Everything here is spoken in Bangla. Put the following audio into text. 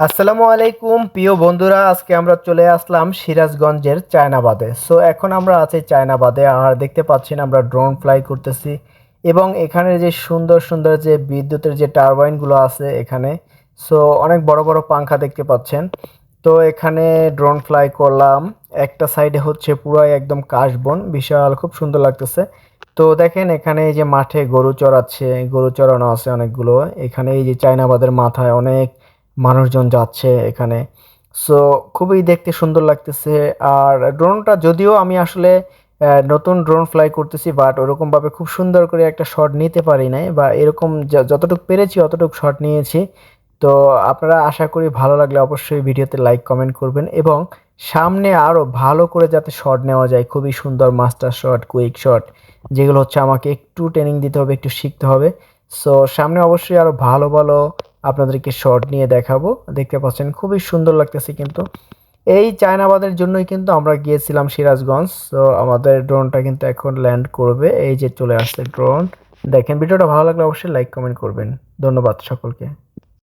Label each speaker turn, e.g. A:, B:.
A: আসসালামু আলাইকুম, প্রিয় বন্ধুরা, আজকে আমরা চলে আসলাম সিরাজগঞ্জের চায়নাবাদে। সো এখন আমরা আছি চায়নাবাদে, আর দেখতে পাচ্ছেন আমরা ড্রোন ফ্লাই করতেছি। এবং এখানে যে সুন্দর সুন্দর যে বিদ্যুতের যে টারবাইনগুলো আছে এখানে সো অনেক বড় বড় পাংখা দেখতে পাচ্ছেন। তো, এখানে ড্রোন ফ্লাই করলাম। একটা সাইডে হচ্ছে পুরাই একদম কাশবন, বিশাল, খুব সুন্দর লাগতেছে। তো, দেখেন এখানে এই যে মাঠে গরু চড়াচ্ছে, গরু চড়ানো আছে অনেকগুলো। এখানে এই যে চায়নাবাদের মাথায় অনেক মানুষজন যাচ্ছে এখানে। সো খুবই দেখতে সুন্দর লাগতেছে। আর ড্রোনটা যদিও আমি আসলে নতুন ড্রোন ফ্লাই করতেছি বাট ওরকমভাবে খুব সুন্দর করে একটা শট নিতে পারি নাই, বা এরকম যতটুকু পেরেছি অতটুকু শট নিয়েছি। তো আপনারা আশা করি ভালো লাগলে অবশ্যই ভিডিওতে লাইক কমেন্ট করবেন এবং সামনে আরও ভালো করে যাতে শট নেওয়া যায়, খুবই সুন্দর মাস্টার শট কুইক শট যেগুলো হচ্ছে আমাকে একটু ট্রেনিং দিতে হবে, একটু শিখতে হবে। সো সামনে অবশ্যই আরও ভালো ভালো আপনাদেরকে শর্ট নিয়ে দেখাবো। দেখতে পাচ্ছেন, খুবই সুন্দর লাগতেছে কিন্তু। এই চায়নাবাদের জন্যই কিন্তু আমরা গিয়েছিলাম সিরাজগঞ্জ। তো আমাদের ড্রোনটা কিন্তু এখন ল্যান্ড করবে। এই যে চলে আসছে ড্রোন দেখেন, ভিডিওটা ভালো লাগলে অবশ্যই লাইক কমেন্ট করবেন। ধন্যবাদ সকলকে।